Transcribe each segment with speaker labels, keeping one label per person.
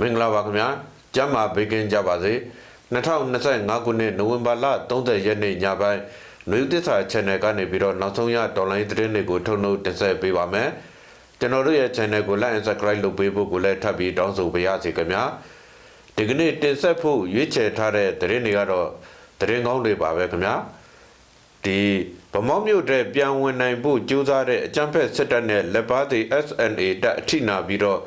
Speaker 1: မင်္ဂလာပါခင်ဗျာကျမ်းမာဘေးကင်းကြပါစေ2025ခုနှစ်နိုဝင်ဘာလ30ရက်နေ့ညပိုင်းနယူးသစ္စာ channel ကနေပြီးတော့နောက်ဆုံးရဒေါ်လာသတင်းတွေကိုထုတ်နှုတ်တင်ဆက်ပေးပါမယ်ကျွန်တော်တို့ရဲ့ channel ကို like and subscribe လုပ်ပေးဖို့ကိုလည်းထပ်ပြီးတောင်းဆိုပါရစေခင်ဗျာဒီကနေ့တင်ဆက်ဖို့ရွေးချယ်ထားတဲ့သတင်းတွေကတော့သတင်းကောင်းတွေပါပဲခင်ဗျာဒီဗမောက်မြို့တဲ့ပြန်ဝင်နိုင်ဖို့ကြိုးစားတဲ့အကြမ်းဖက်စစ်တပ်နဲ့လက်ပါသေး SNA တပ်အထိနာပြီးတော့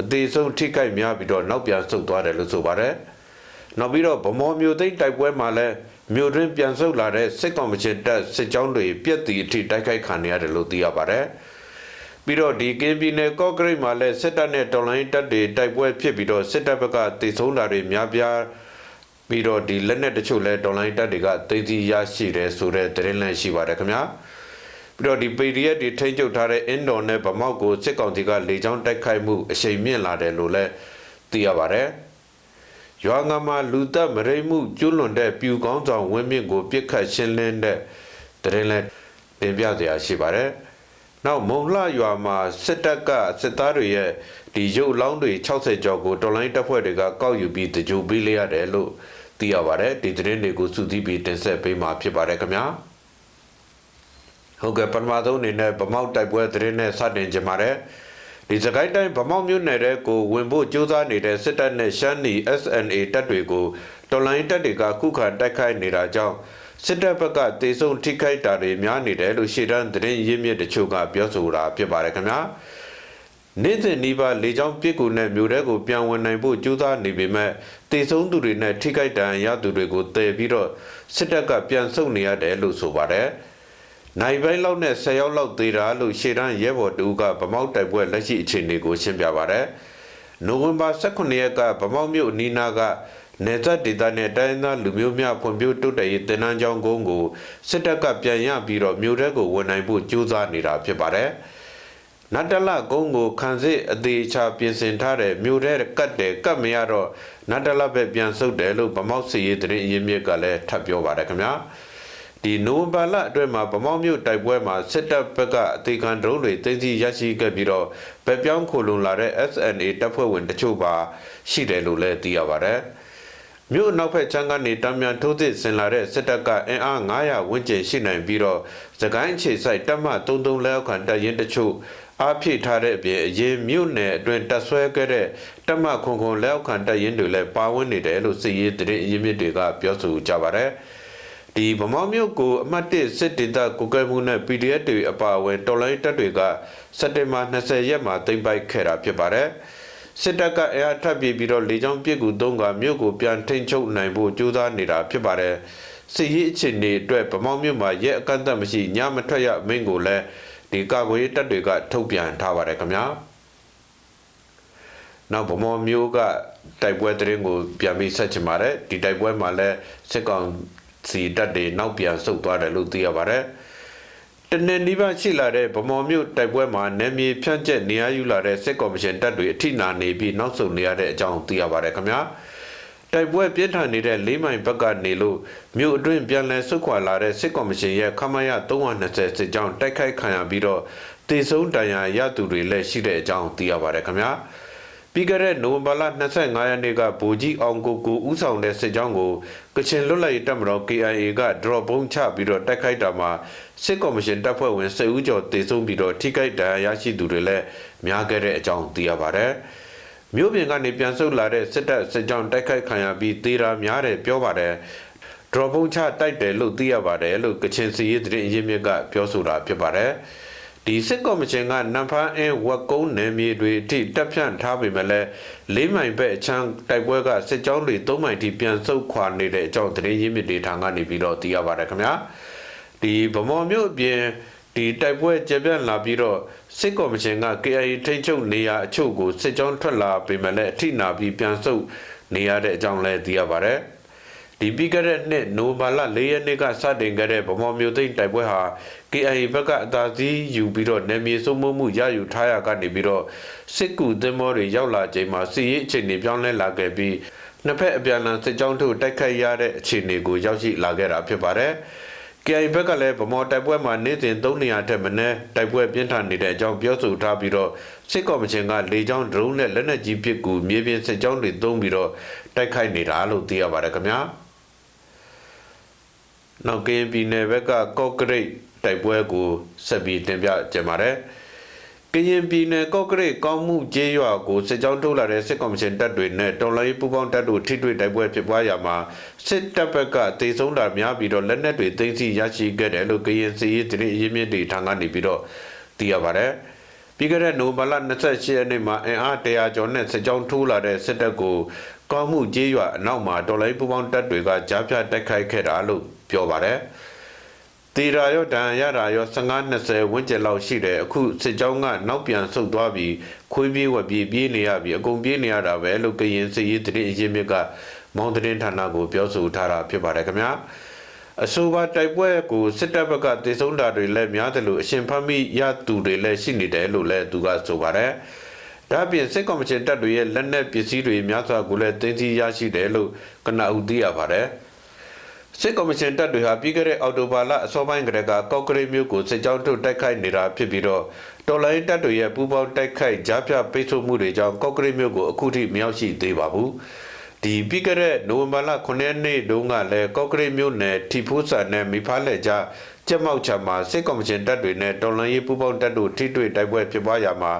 Speaker 1: အသေးဆုံးထိခိုက်များပြီးတော့နောက်ပြန်ဆုတ်သွားတယ်လို့ဆိုပါတယ်။နောက်ပြီးတော့ဗမော်မျိုးသိမ်းတိုက်ပွဲမှာလည်းမြို့တွင်းပြန်ဆုတ်လာတဲ့စစ်ကောင်မချင်းတပ်စစ်ကြောင်းတွေပြက်တီအထိတိုက်ခိုက်ခံရတယ်လို့သိရပါတယ်။ပြီးတော့ဒီကင်းပြည်နယ်ကော့ဂရိတ်မှာလည်းစစ်တပ်နဲ့တော်လိုင်းတပ်တွေတိုက်ပွဲဖြစ်ပြီးတော့စစ်တပ်ဘက်ကတေဆုံးတာတွေများပြားပြီးတော့ဒီလက်နက်တချို့လဲတော်လိုင်းတပ်တွေကသိသိရရှိတယ်ဆိုတဲ့သတင်းလည်းရှိပါတယ်ခင်ဗျာ။ ပြီးတော့ဒီ PDF တွေထိန်းချုပ်ထားတဲ့အင်ဒိုနဲ့ဗမောက်ကိုစစ်ကောင်စီကလေကြောင်းတိုက်ခိုက်မှုအရှိန်မြင့်လာတယ်လို့လည်းသိရပါတယ်။ရွာငမှာလူသက်မရိမှုကျွလွန်တဲ့ပြူကောင်းဆောင်ဝင်းမြင့်ကိုပြစ်ခတ်ရှင်းလင်းတဲ့တရင်လည်းတင်ပြစရာရှိပါတယ်။နောက်မုံလှရွာမှာစစ်တပ်ကစစ်သားတွေရဲ့ဒီရုပ်လောင်းတွေ60ကျော်ကိုတော်လိုင်းတပ်ဖွဲ့တွေကကောက်ယူပြီးတကြိုပေးလိုက်ရတယ်လို့သိရပါတယ်။ဒီသတင်းတွေကိုစုစည်းပြီးတင်ဆက်ပေးမှာဖြစ်ပါတယ်ခင်ဗျာ။ ဟုတ်ကဲ့ပထမဆုံးအနေနဲ့ဗမောက်တိုက်ပွဲသတင်းနဲ့စတင်ကြပါမယ်ဒီစကိုင်းတိုင်းဗမောက်မြို့နယ်တဲ့ကိုဝင်ဖို့ကြိုးစားနေတဲ့စစ်တပ်နဲ့ရှမ်းနီ SNA တပ်တွေကိုတော်လိုင်းတပ်တွေကခုခံတိုက်ခိုက်နေတာကြောင့်စစ်တပ်ဘက်ကတေဆုံးထိခိုက်တာတွေများနေတယ်လို့ရှေ့တန်းသတင်းရင်းမြစ်တချို့ကပြောဆိုတာဖြစ်ပါတယ်ခင်ဗျာနေ့စဉ်နီးပါးလေကြောင်းပစ်ကူနဲ့မြို့ထဲကိုပြန်ဝင်နိုင်ဖို့ကြိုးစားနေပေမဲ့တေဆုံးသူတွေနဲ့ထိခိုက်ဒဏ်ရာရသူတွေကိုတည်ပြီးတော့စစ်တပ်ကပြန်ဆုတ်နေရတယ်လို့ဆိုပါတယ်။ နိုင်ပိုင်းလောက်နဲ့10ရောက်လောက်သေးတာလို့ရှေ့တန်းရဲဘော်တူကဗမောက်တိုက်ပွဲလက်ရှိအခြေအနေကိုရှင်းပြပါရယ်။နိုဝင်ဘာ18ရက်ကဗမောက်မြို့အနီးနားကနေသက်ဒေသနဲ့တိုင်းသားလူမျိုးများဖွံ့ဖြိုးတိုးတက်ရေးတင်နန်းကျောင်းကုန်းကိုစစ်တပ်ကပြန်ရပြီးတော့မြို့ထဲကိုဝင်နိုင်ဖို့ကြိုးစားနေတာဖြစ်ပါတယ်။နတ်တလကုန်းကိုခံစစ်အသေးချာပြင်ဆင်ထားတဲ့မြို့ထဲကတ်တယ်ကတ်မရတော့နတ်တလပဲပြန်ဆုတ်တယ်လို့ဗမောက်စီရေးတရင်အရင်မြစ်ကလည်းထပ်ပြောပါတယ်ခင်ဗျာ။ ဒီနိုဝင်ဘာလအတွင်းမှာဗမောက်မြို့တိုက်ပွဲမှာစစ်တပ်ဘက်ကအသေးခံဒရုန်းတွေတင်းစီရရှိခဲ့ပြီးတော့ဗက်ပြောင်းခိုလုံလာတဲ့ SNA တပ်ဖွဲ့ဝင်တချို့ပါရှိတယ်လို့လည်းသိရပါတယ်။မြို့နောက်ဖက်ချမ်းကနေတမ်းမြန်ထိုးသစ်ဆင်လာတဲ့စစ်တပ်ကအင်အား900ဝန်းကျင်ရှိနိုင်ပြီးတော့သကိုင်းအခြေဆိုင်တပ်မ33လက်အောက်ခံတပ်ရင်းတချို့အားဖြည့်ထားတဲ့အပြင်အရင်မြို့နယ်အတွင်းတပ်ဆွဲခဲ့တဲ့တပ်မခွန်ခွန်လက်အောက်ခံတပ်ရင်းတွေလည်းပါဝင်နေတယ်လို့စစ်ရေးတရင်အရင်းမြစ်တွေကပြောဆိုကြပါတယ်။ ဒီဗမာမျိုးကိုအမှတ်၁စစ်ဒေသကိုကဲမှုနဲ့ PDF တွေအပါအဝင်တော်လိုင်းတပ်တွေကစက်တင်ဘာ20ရက်မှာတင်ပိုက်ခဲ့တာဖြစ်ပါတယ်စစ်တပ်ကအားထပ်ပြေးပြီးတော့လေကြောင်းပစ်ကူသုံးကမြို့ကိုပြန်ထိန်ချုပ်နိုင်ဖို့ကြိုးစားနေတာဖြစ်ပါတယ်စစ်ရေးအခြေအနေအတွက်ဗမောက်မြို့မှာရဲအကန့်အသတ်မရှိညမထွက်ရမင်းကိုလည်းဒီကာကွယ်တပ်တွေကထုတ်ပြန်ထားပါတယ်ခင်ဗျာနောက်ဗမော်မျိုးကတိုက်ပွဲတရင်ကိုပြန်ပြီးဆက်ချင်ပါတယ်ဒီတိုက်ပွဲမှာလည်းစစ်ကောင် စီတပ်တွေနောက်ပြန်ဆုတ်သွားတယ်လို့သိရပါတယ်။တနင်္လာနေ့ရှိလာတဲ့ဗမော်မြို့တိုက်ပွဲမှာနယ်မြေဖြန့်ကျက်နေရယူလာတဲ့စစ်ကော်မရှင်တပ်တွေအထိနာနေပြီးနောက်ဆုတ်နေရတဲ့အကြောင်းသိရပါတယ်ခင်ဗျာ။တိုက်ပွဲပြင်းထန်နေတဲ့လေးမိုင်ဘက်ကနေလို့မြို့အတွင်းပြန်လည်ဆုတ်ခွာလာတဲ့စစ်ကော်မရှင်ရဲ့ခမရ320စစ်ကြောင်းတိုက်ခိုက်ခံရပြီးတော့တေဆုံးတန်ရာရသူတွေလည်းရှိတဲ့အကြောင်းသိရပါတယ်ခင်ဗျာ။ ပြီးခဲ့တဲ့နိုဝင်ဘာလ25ရက်နေ့ကဗိုလ်ကြီးအောင်ကိုကိုဦးဆောင်တဲ့စစ်ကြောင်းကိုကချင်လွတ်လပ်ရေးတပ်မတော် KIA က drop ပုံးချပြီးတော့တိုက်ခိုက်တာမှာစစ်ကော်မရှင်တပ်ဖွဲ့ဝင်10ဦးကျော်တေဆုံးပြီးတော့ထိခိုက်ဒဏ်ရာရရှိသူတွေလည်းများခဲ့တဲ့အကြောင်းသိရပါတယ်။မြို့ပြင်ကနေပြန်ဆုတ်လာတဲ့စစ်တပ်စစ်ကြောင်းတိုက်ခိုက်ခံရပြီးတေရာများတယ်ပြောပါတယ်။ drop ပုံးချတိုက်တယ်လို့သိရပါတယ်လို့ကချင်စီရေးသတင်းရင်းမြစ်ကပြောဆိုတာဖြစ်ပါတယ်။ ဒီစစ်ကော်မရှင်ကနမ်ဖာအင်းဝက်ကုန်းနယ်မြေတွေအထိတပ်ဖြန့်ထားပေမဲ့လည်းလေးမိုင်ဘက်အချမ်းတိုက်ပွဲကစစ်ကြောင်းတွေသုံးမိုင်ထိပြန်ဆုတ်ခွာနေတဲ့အကြောင်းသတင်းရင်းမြစ်တွေထံကနေပြီးတော့သိရပါတယ်ခင်ဗျာဒီဗမော်မြို့အပြင်ဒီတိုက်ပွဲကြပြန့်လာပြီးတော့စစ်ကော်မရှင်က KIA ထိန်းချုပ်နေရအချို့ကိုစစ်ကြောင်းထွက်လာပေမဲ့လည်းအထိနာပြီးပြန်ဆုတ်နေရတဲ့အကြောင်းလည်းသိရပါတယ်။ဒီပြီးခဲ့တဲ့နှစ်နိုဘာလ၄ရက်နေ့ကစတင်ခဲ့တဲ့ဗမော်မျိုးသိန်းတိုက်ပွဲဟာ KIA ဘက်ကအသာစီးယူပြီးတော့နယ်မြေစိုးမိုးမှုရယူထားရကနေပြီးတော့စစ်ကူသင်္ဘောတွေရောက်လာချိန်မှာစစ်ရေးအခြေအနေပြောင်းလဲလာခဲ့ပြီးနှစ်ဖက်အပြန်အလှန်စစ်ကြောင်းထုတ်တိုက်ခိုက်ရတဲ့အခြေအနေကိုရောက်ရှိလာခဲ့တာဖြစ်ပါတယ်။ KIA ဘက်ကလည်းဗမော်တိုက်ပွဲမှာနေ့စဉ်3နေရာထက်မနည်းတိုက်ပွဲပြင်းထန်နေတဲ့အကြောင်းပြောဆိုထားပြီးတော့စစ်ကော်မရှင်ကလေကြောင်းဒရုန်းနဲ့လက်နက်ကြီးပစ်ကူမြေပြင်စစ်ကြောင်းတွေသုံးပြီးတော့တိုက်ခိုက်နေတာလို့သိရပါတယ်ခင်ဗျာနောက်ကရင်ပြည်နယ်ဘက်ကကော့ကရိတ် တိုက်ပွဲကိုဆက်ပြီးတင်ပြကြပါတယ်ကရင်ပြည်နယ်ကော့ကရိတ်ကောင်းမှုကျေးရွာကိုစစ်ကြောင်းထုတ်လာတဲ့စစ်ကော်မရှင်တပ်တွေနဲ့တော်လိုင်းပူးပေါင်းတပ်တို့ထိတွေ့တိုက်ပွဲဖြစ်ပွားရာမှာစစ်တပ်ဘက်ကတေဆုံးတာများပြီးတော့လက်နက်တွေသိမ်းဆည်းရရှိခဲ့တယ်လို့ကရင်စီရေးတရင်အရင်းမြစ်တွေထံကနေပြီးတော့သိရပါတယ်ပြီးခဲ့တဲ့နိုဝင်ဘာလ28ရက်နေ့မှာအင်အား100ကျော်နဲ့စစ်ကြောင်းထိုးလာတဲ့စစ်တပ်ကိုကောင်းမှုကျေးရွာအနောက်မှာတော်လိုင်းပူးပေါင်းတပ်တွေကကြားဖြတ်တိုက်ခိုက်ခဲ့တာလို့ပြောပါတယ် တီရာရောဒဏ်ရတာရော15-20ဝန်းကျင်လောက်ရှိတယ်အခုစစ်ကြောင်းကနောက်ပြန်ဆုတ်သွားပြီးခွေးပြေးဝက်ပြေးပြေးနေရပြီးအကုန်ပြေးနေရတာပဲလို့ကရင်စစ်ရေးတရင်အရင်မြစ်ကမောင်တရင်ဌာနကိုပြောဆိုထားတာဖြစ်ပါတယ်ခင်ဗျာအဆိုပါတိုက်ပွဲကိုစစ်တပ်ဘက်ကတေဆုံးတာတွေလည်းများတယ်လို့အရှင်ဖမ်းမိရသူတွေလည်းရှိနေတယ်လို့လည်းသူကဆိုပါတယ်ဒါ့အပြင်စစ်ကော်မရှင်တပ်တွေရဲ့လက်နက်ပစ္စည်းတွေများစွာကိုလည်းတင်စီရရှိတယ်လို့ကနအူသိရပါတယ် စစ်ကော်မရှင်တပ်တွေဟာပြီးခဲ့တဲ့အော်တိုဘာလအစောပိုင်းကတည်းကကော့ကရိတ်မြို့ကိုစစ်ကြောင်းထုတ်တိုက်ခိုက်နေတာဖြစ်ပြီးတော့တော်လိုင်းတပ်တွေရဲ့ပူးပေါင်းတိုက်ခိုက်ကြားပြပိတ်ဆို့မှုတွေကြောင့်ကော့ကရိတ်မြို့ကိုအခုထိမရောက်ရှိသေးပါဘူးဒီပြီးခဲ့တဲ့နိုဝင်ဘာလ9ရက်နေ့တုန်းကလည်းကော့ကရိတ်မြို့နယ်ထီဖူးဆန်နဲ့မိဖားလက်ကြားကျက်မောက်ချာမှာစစ်ကော်မရှင်တပ်တွေနဲ့တော်လှန်ရေးပူးပေါင်းတပ်တို့ထိတွေ့တိုက်ပွဲဖြစ်ပွားရာမှာ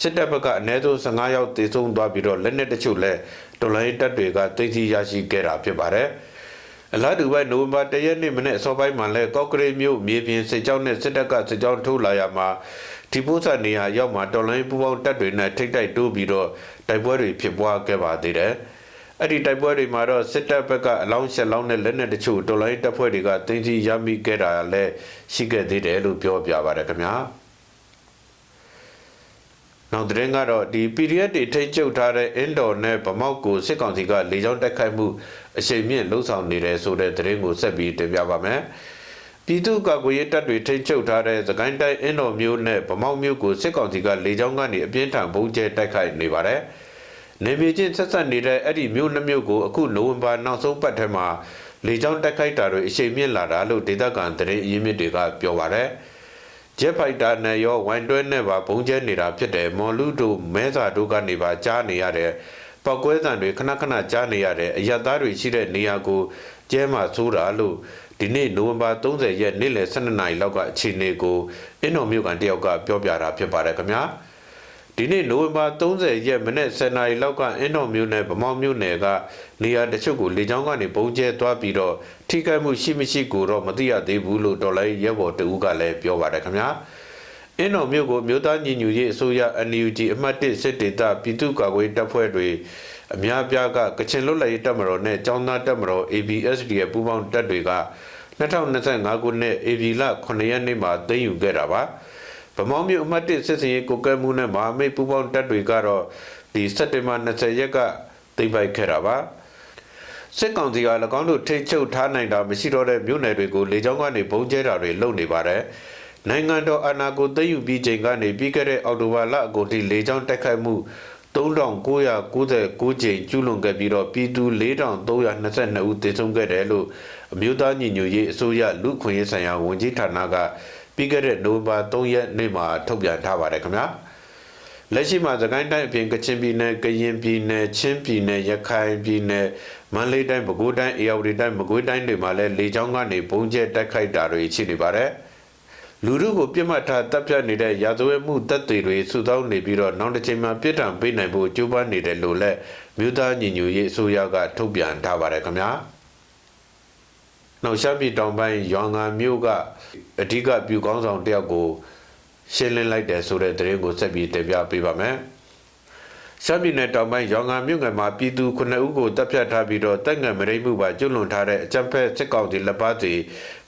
Speaker 1: စစ်တပ်ဘက်ကအနည်းဆုံး15ယောက်သေဆုံးသွားပြီးတော့လက်နက်တချို့လည်းတော်လှန်ရေးတပ်တွေကသိမ်းဆည်းရရှိခဲ့တာဖြစ်ပါတယ်။ အလားတူပဲနိုဝင်ဘာ၁ရက်နေ့မနေ့အစောပိုင်းမှာလဲကော့ကရိတ်မြို့မြေပြင်စစ်ကြောင်းနဲ့စစ်တပ်ကစစ်ကြောင်းထိုးလာရမှာဒီပိုးစာနေရာရောက်မှာတော်လိုင်းပူပေါင်းတပ်တွေနဲ့ထိတ်တိုက်တိုးပြီးတော့တိုက်ပွဲတွေဖြစ်ပွားခဲ့ပါသေးတယ်။အဲ့ဒီတိုက်ပွဲတွေမှာတော့စစ်တပ်ဘက်ကအလောင်းရှက်လောင်းနဲ့လက်နက်တချို့တော်လိုင်းတပ်ဖွဲ့တွေကတင်းကြီးရမိခဲ့တာလည်းရှိခဲ့သေးတယ်လို့ပြောပြပါရခင်ဗျာ။ နောက်တဲ့ကတော့ဒီ PDF တွေထိတ်ချုပ်ထားတဲ့အင်ဒိုနဲ့ဗမောက်ကိုစစ်ကောင်စီကလေကြောင်းတက်ခိုက်မှုအရှိန်မြင့်လှုံ့ဆော်နေတယ်ဆိုတဲ့သတင်းကိုဆက်ပြီးတင်ပြပါမယ်။ပြည်သူ့ကာကွယ်ရေးတပ်တွေထိတ်ချုပ်ထားတဲ့သကိုင်းတိုင်းအင်ဒိုမျိုးနဲ့ဗမောက်မျိုးကိုစစ်ကောင်စီကလေကြောင်းကနေအပြင်းထန်ပုံကျဲတိုက်ခိုက်နေပါတယ်။နေပြည်ချင်းဆက်ဆက်နေတဲ့အဲ့ဒီမျိုးနှမျိုးကိုအခုနိုဝင်ဘာနောက်ဆုံးပတ်ထဲမှာလေကြောင်းတက်ခိုက်တာတွေအရှိန်မြင့်လာတာလို့ဒေသခံသတင်းအရင်းမြစ်တွေကပြောပါတယ်။ ဂျက်ဖိုက်တာနဲ့ရောဝိုင်တွဲနဲ့ပါဘုံကျဲနေတာဖြစ်တယ်မော်လူတို့မဲစာတို့ကနေပါကြားနေရတဲ့ပောက်ကွဲသံတွေခဏခဏကြားနေရတဲ့အရသားတွေရှိတဲ့နေရာကိုကျဲမှဆိုးတာလို့ဒီနေ့နိုဝင်ဘာ30ရက်နေ့လယ်12နာရီလောက်ကအခြေအနေကိုအင်းတော်မြို့ကန်တယောက်ကပြောပြတာဖြစ်ပါတယ်ခင်ဗျာ။ ဒီနေ့နိုဝင်ဘာ30ရက်မနေ့10နာရီလောက်ကအင်းတော်မြို့နယ်ဗမောက်မြို့နယ်ကနေရာတချို့ကိုလေကြောင်းကနေပုံကျဲသွားပြီးတော့ထိခိုက်မှုရှိမရှိကိုတော့မသိရသေးဘူးလို့တော်လိုင်းရဲဘော်တဦးကလည်းပြောပါတယ်ခင်ဗျာအင်းတော်မြို့ကိုမြို့သားညီညွတ်ရေးအစိုးရ NUG အမှတ်1စစ်ဒေသပြည်သူ့ကာကွယ်တပ်ဖွဲ့တွေအများပြားကကချင်လွတ်လပ်ရေးတပ်မတော်နဲ့ចောင်းသားတပ်မတော် ABSD ရဲ့ပူးပေါင်းတပ်တွေက2025ခုနှစ် AB လ9ရက်နေ့မှာသိမ်းယူခဲ့တာပါ။ ဗမောင်းမြို့အမှတ်1စစ်စင်ရေးကိုကဲမှုနဲ့မဟာမိတ်ပူးပေါင်းတပ်တွေကတော့ဒီစက်တင်ဘာ20ရက်ကသိမ်းပိုက်ခဲ့တာပါစစ်ကောင်စီက၎င်းတို့ထိတ်ချုပ်ထားနိုင်တာမရှိတော့တဲ့မြို့နယ်တွေကိုလေကြောင်းကနေဘုံကျဲတာတွေလုပ်နေပါတယ်နိုင်ငံတော်အာဏာကိုသိမ်းယူပြီးချိန်ကနေပြီးခဲ့တဲ့အောက်တိုဘာလအကုန်ထိလေကြောင်းတိုက်ခိုက်မှု3999ကြိမ်ကျူးလွန်ခဲ့ပြီးတော့ပြည်သူ4322ဦးသေဆုံးခဲ့တယ်လို့အမျိုးသားညီညွတ်ရေးအစိုးရလူခွင့်ရေးဆိုင်ရာဝန်ကြီးဌာနက ပြီးခဲ့တဲ့နိုဝင်ဘာ3ရက်နေ့မှာထုတ်ပြန်ထားပါတယ်ခင်ဗျာလက်ရှိမှာသခိုင်းတိုင်းအပြင်ကချင်ပြည်နယ်ကရင်ပြည်နယ်ချင်းပြည်နယ်ရခိုင်ပြည်နယ်မန္တလေးတိုင်းပဲခူးတိုင်းအေရဝတီတိုင်းမကွေးတိုင်းတွေမှာလည်းလေကြောင်းကနေပုံကျဲတိုက်ခိုက်တာတွေရှိနေပါတယ်လူတို့ကိုပြစ်မှတ်ထားတပ်ဖြတ်နေတဲ့ရာဇဝတ်မှုတပ်တွေတွေစုဆောင်းနေပြီးတော့နောက်တစ်ချိန်မှာပြစ်ဒဏ်ပေးနိုင်ဖို့ကြိုးပမ်းနေတယ်လို့လည်းမြို့သားညီညွတ်ရေးအစိုးရကထုတ်ပြန်ထားပါတယ်ခင်ဗျာ။ နောက်ရှမ်းပြည်တောင်ပိုင်းရွာငံမြို့ကအဓိကပြူကောင်းဆောင်တယောက်ကိုရှင်းလင်းလိုက်တယ်ဆိုတဲ့သတင်းကိုဆက်ပြီးတင်ပြပေးပါမယ်။ရှမ်းပြည်နယ်တောင်ပိုင်းရွာငံမြို့ငယ်မှာပြည်သူ9ဦးကိုတပ်ဖြတ်ထားပြီးတော့တပ်ငံမရိမှုပါကျွလွန်ထားတဲ့အကြမ်းဖက်စစ်ကောင်စီလက်ပါစီ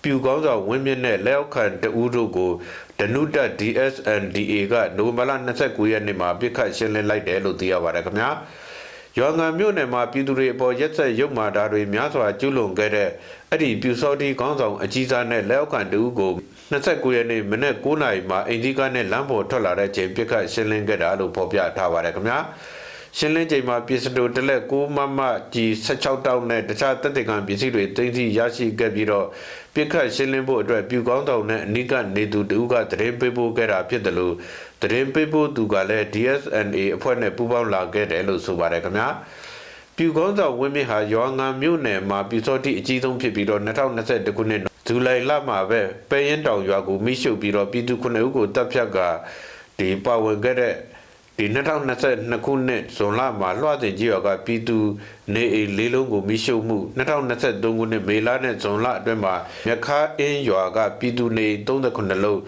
Speaker 1: ပြူကောင်းဆောင်ဝင်းမြင့်နဲ့လက်အောက်ခံတဦးတို့ကိုဒနုတ DSNDA ကနိုဝင်ဘာလ29ရက်နေ့မှာပြစ်ခတ်ရှင်းလင်းလိုက်တယ်လို့သိရပါတယ်ခင်ဗျာ။ ရွာငံမြို့နယ်မှာပြည်သူတွေအပေါ်ရက်ဆက်ရုပ်မာတာတွေများစွာကျူးလွန်ခဲ့တဲ့အဲ့ဒီပြူစောတိခေါင်းဆောင်အကြီးစားနဲ့လက်အောက်ခံတူကို29ရက်နေ့မနေ့9:00နာရီမှာအိန္ဒိကနဲ့လမ်းပေါ်ထွက်လာတဲ့ချိန်ပြစ်ခတ်ရှင်းလင်းခဲ့တာလို့ဖော်ပြထားပါတယ်ခင်ဗျာ ရှင်းလင်းချိန်မှာပြည်စတိုတလက်6မမကြီး16တောက်နဲ့တခြားတပ်တေကံပစ္စည်းတွေတင်စီရရှိခဲ့ပြီးတော့ပြစ်ခတ်ရှင်းလင်းဖို့အတွက်ပြူကောင်းတောင်နဲ့အနိကနေသူတူကတရင်ပေးပို့ခဲ့တာဖြစ်တယ်လို့တရင်ပေးပို့သူကလည်း DSNA အဖွဲ့နဲ့ပူးပေါင်းလာခဲ့တယ်လို့ဆိုပါတယ်ခင်ဗျာပြူကောင်းတောင်ဝင်းမြင့်ဟာရွာငံမြို့နယ်မှာပြူစောတိအကြီးဆုံးဖြစ်ပြီးတော့2021ခုနှစ်ဇူလိုင်လမှာပဲပဲရင်တောင်ရွာကိုမိရှုပ်ပြီးတော့ပြည်သူ9ဦးကိုတပ်ဖြတ်ကဒီပါဝင်ခဲ့တဲ့ ဒီ2022ခုနှစ်ဇွန်လမှာလွှတ်တင်ကြီးရွာကပြည်သူနေအိမ်လေးလုံးကိုမိရှုပ်မှု2023ခုနှစ်မေလနဲ့ဇွန်လအတွင်းမှာမြခါအင်းရွာကပြည်သူနေ39လုံး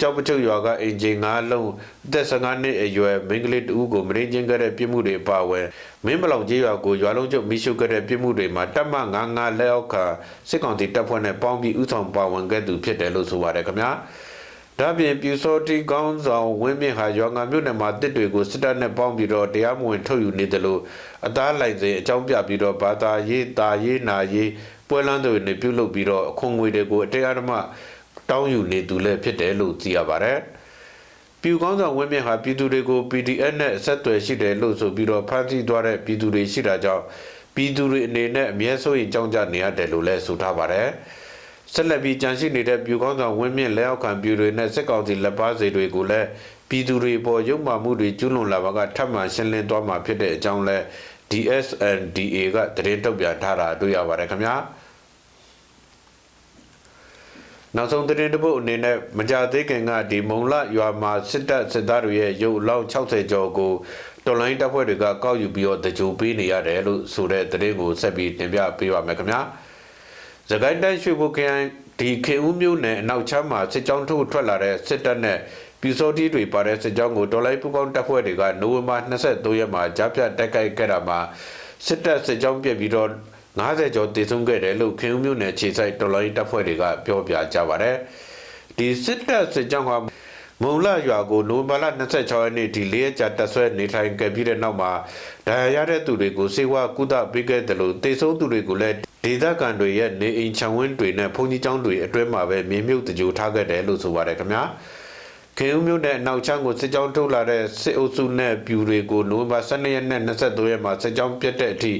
Speaker 1: ကြောက်ပချုပ်ရွာကအင်ဂျင်9လုံးအသက်15နှစ်အရွယ်မိန်းကလေးတဦးကိုမရင်းချင်းခဲ့တဲ့ပြစ်မှုတွေပါဝင်မင်းမလောင်ကြီးရွာကိုရွာလုံးကျုပ်မိရှုပ်ခဲ့တဲ့ပြစ်မှုတွေမှာတပ်မ99လက်အောက်ကစစ်ကောင်စီတပ်ဖွဲ့နဲ့ပေါင်းပြီးဥဆောင်ပါဝင်ခဲ့သူဖြစ်တယ်လို့ဆိုပါတယ်ခင်ဗျာ ဒါပြင်ပြူစောတိကောင်းဆောင်ဝင်းမြင့်ဟာရွာငံမြို့နယ်မှာတစ်တွေကိုစစ်တပ်နဲ့ပေါင်းပြီးတော့တရားမဝင်ထုတ်ယူနေတယ်လို့အသားလိုက်စဉ်အကြောင်းပြပြီးတော့ဘာသာရေးတာရေးနာရေးပွဲလန်းတွေနဲ့ပြုလုပ်ပြီးတော့အခွန်ငွေတွေကိုအတရားဓမ္မတောင်းယူနေသူလည်းဖြစ်တယ်လို့သိရပါတယ်။ပြူကောင်းဆောင်ဝင်းမြင့်ဟာပြည်သူတွေကို PDF နဲ့အဆက်အသွယ်ရှိတယ်လို့ဆိုပြီးတော့ဖမ်းဆီးသွားတဲ့ပြည်သူတွေရှိတာကြောင့်ပြည်သူတွေအနေနဲ့အမြဲဆိုရင်ကြောင်းကြနေရတယ်လို့လည်းဆိုထားပါတယ်။ ဆက်လက်ပြီးကြံရှိနေတဲ့ပြူကောင်းဆောင်ဝင်းမြင့်လက်အောက်ခံပြူတွေနဲ့စစ်ကောင်စီလက်ပါစီတွေကိုလည်းပြည်သူတွေပေါ်ရုံမှမှုတွေကျူးလွန်လာပါကထပ်မံရှင်းလင်းသွားမှာဖြစ်တဲ့အကြောင်းလဲ DSNDA ကသတင်းထုတ်ပြန်ထားတာတွေ့ရပါတယ်ခင်ဗျာနောက်ဆုံးသတင်းတစ်ပုဒ်အနေနဲ့မကြသေးခင်ကဒီမုံလရွာမှာစစ်တပ်စစ်သားတွေရဲ့ရုပ်အလောင်း60ကျော်ကိုတော်လိုင်းတပ်ဖွဲ့တွေကကောက်ယူပြီးတော့တကြိုပေးနေရတယ်လို့ဆိုတဲ့သတင်းကိုဆက်ပြီးတင်ပြပေးပါမယ်ခင်ဗျာ သခိုင်းတိုင်းရွှေဘုခရိုင်ဒီခေဦးမြို့နယ်အနောက်ချမ်းမှာစစ်ကြောင်းထုတ်ထွက်လာတဲ့စစ်တပ်နဲ့ပြူစောတီတွေပါတဲ့စစ်ကြောင်းကိုတော်လိုင်းပူပေါင်းတပ်ဖွဲ့တွေကနိုဝင်ဘာ23ရက်မှာကြားဖြတ်တိုက်ခိုက်ခဲ့တာမှာစစ်တပ်စစ်ကြောင်းပြက်ပြီးတော့90ကျော်တည်ဆုံခဲ့တယ်လို့ခေဦးမြို့နယ်ခြေဆိုင်တော်လိုင်းတပ်ဖွဲ့တွေကပြောပြကြပါတယ်ဒီစစ်တပ်စစ်ကြောင်းဟာမုံလာရွာကိုနိုဝင်ဘာလ26ရက်နေ့ဒီ၄ရက်ကြာတက်ဆွဲနေထိုင်ခဲ့ပြီးတဲ့နောက်မှာဒဏ်ရာရတဲ့သူတွေကိုစေဝါကုသပေးခဲ့တယ်လို့တေဆုံးသူတွေကိုလည်း ဒေသခံတွေရဲ့နေအိမ်ချံဝင်းတွေနဲ့ဘုံကြီးကျောင်းတွေအတွင်းမှာပဲမြေမြုပ်တကြိုထားခဲ့တယ်လို့ဆိုပါတယ်ခင်ဗျာခင်ဦးမြို့နယ်အနောက်ချမ်းကိုစစ်ကြောင်းထုတ်လာတဲ့စစ်အုပ်စုနဲ့ပြူတွေကိုနိုဝင်ဘာ12ရက်နဲ့23ရက်မှာစစ်ကြောင်းပြတ်တဲ့အထိ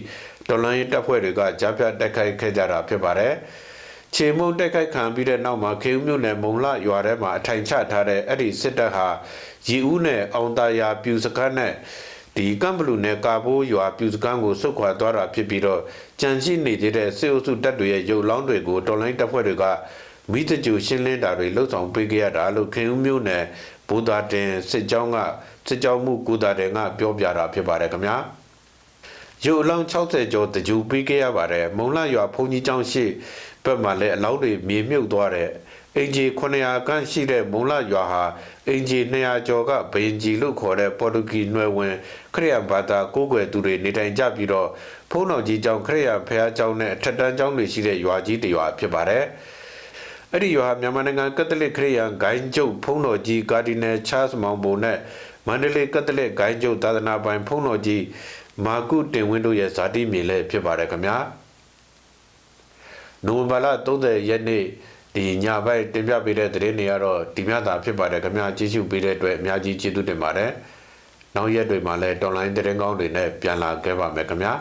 Speaker 1: တော်လိုင်းရေးတပ်ဖွဲ့တွေကကြားဖြတ်တိုက်ခိုက်ခဲ့ကြတာဖြစ်ပါတယ်။ခြေမုံတိုက်ခိုက်ခံပြီးတဲ့နောက်မှာခေဦးမြို့နယ်မုံလရွာထဲမှာအထိုင်ချထားတဲ့အဲ့ဒီစစ်တပ်ဟာရီဦးနဲ့အောင်တာယာပြူစခန်းနဲ့ ဒီကမ်ဘလူနဲ့ကာဘိုးရွာပြူစခန်းကိုစုတ်ခွာသွားတာဖြစ်ပြီးတော့ကြံရှိနေသေးတဲ့စစ်အုပ်စုတပ်တွေရဲ့ရုပ်လောင်းတွေကိုတော်လိုင်းတပ်ဖွဲ့တွေကမိတကြူရှင်းလင်းတာတွေလှုပ်ဆောင်ပေးခဲ့ရတာလို့ခေဦးမြို့နယ်ဘူတာတင်စစ်ကြောင်းကစစ်ကြောင်းမှုကူတာတင်ကပြောပြတာဖြစ်ပါတယ်ခင်ဗျာ။ရုပ်အလောင်း60ကျော်တကြူပေးခဲ့ရပါတယ်မုံလာရွာဖုန်ကြီးကျောင်းရှိဘက်မှာလည်းအလောင်းတွေမြေမြုပ်သွားတယ် အင်ဂျီ900ခန့်ရှိတဲ့မုံလာရွာဟာအင်ဂျီ200ကျော်ကဘယင်ဂျီလို့ခေါ်တဲ့ပေါ်တူဂီနွယ်ဝင် ခရစ်ယာန်ဘာသာကိုးကွယ်သူတွေနေထိုင်ကြပြီးတော့ဖုန်းတော်ကြီးကျောင်းခရစ်ယာန်ဖះကျောင်းနဲ့အထက်တန်းကျောင်းတွေရှိတဲ့ရွာကြီးတစ်ရွာဖြစ်ပါတယ်အဲ့ဒီရွာမြန်မာနိုင်ငံကက်သလစ်ခရစ်ယာန်ဂိုင်းကျုပ်ဖုန်းတော်ကြီးကာဒီနယ်ချားစ်မောင်ဘိုနဲ့မန္တလေးကက်သလစ်ဂိုင်းကျုပ်သာသနာပိုင်ဖုန်းတော်ကြီးမာကုတင်ဝင်းတို့ရဲ့ဇာတိမြေလည်းဖြစ်ပါတယ်ခင်ဗျာနိုဝင်ဘာလ30ရက်နေ့ ဒီညပိုင်းတင်ပြပေးတဲ့သတင်းတွေကတော့ဒီမြတာဖြစ်ပါတယ်ခင်ဗျာကြည့်ရှုပေးတဲ့အတွက်အများကြီးကျေးဇူးတင်ပါတယ်နောက်ရက်တွေမှာလည်း online သတင်းကောင်းတွေနဲ့ပြန်လာခဲ့ပါမယ်ခင်ဗျာ